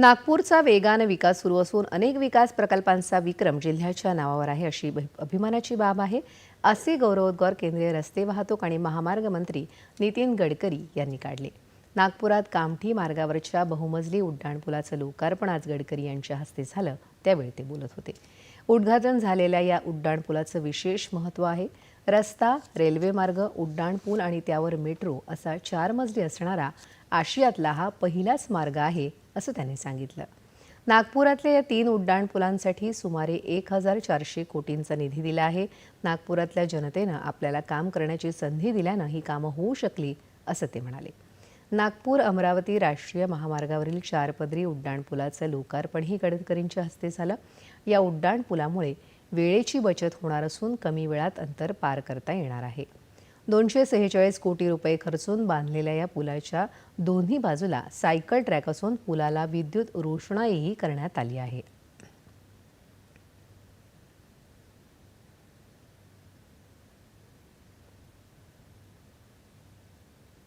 नागपूरचा वेगानं विकास सुरू असून अनेक विकास प्रकल्पांचा विक्रम जिल्ह्याच्या नावावर आहे अशी अभिमानाची बाब आहे. असे गौरवोद्गार केंद्रीय रस्ते वाहतूक आणि महामार्ग मंत्री नितीन गडकरी यांनी काढले. नागपुरात कामठी मार्गावरच्या बहुमजली उड्डाणपुलाचं लोकार्पण आज गडकरी यांच्या हस्ते झालं. त्यावेळी ते बोलत होते. उद्घाटन झालेल्या या उड्डाणपुलाचं विशेष महत्त्व आहे. रस्ता रेल्वे मार्ग उड्डाणपूल आणि त्यावर मेट्रो असा चार मजली असणारा आशियातला हा पहिलाच मार्ग आहे असं त्यांनी सांगितलं. नागपुरातल्या या तीन उड्डाणपुलांसाठी सुमारे एक हजार चारशे कोटींचा निधी दिला आहे. नागपुरातल्या जनतेनं आपल्याला काम करण्याची संधी दिल्यानं ही कामं होऊ शकली असं ते म्हणाले. नागपूर अमरावती राष्ट्रीय महामार्गावरील चारपदरी उड्डाणपुलाचं लोकार्पणही गडकरींच्या हस्ते झालं. या उड्डाणपुलामुळे वेळेची बचत होणार असून कमी वेळात अंतर पार करता येणार आहे. दोनशे सेहेचाळीस कोटी रुपये खर्चून बांधलेल्या या पुलाच्या दोन्ही बाजूला सायकल ट्रॅक असून पुलाला विद्युत रोषणाईही करण्यात आली आहे.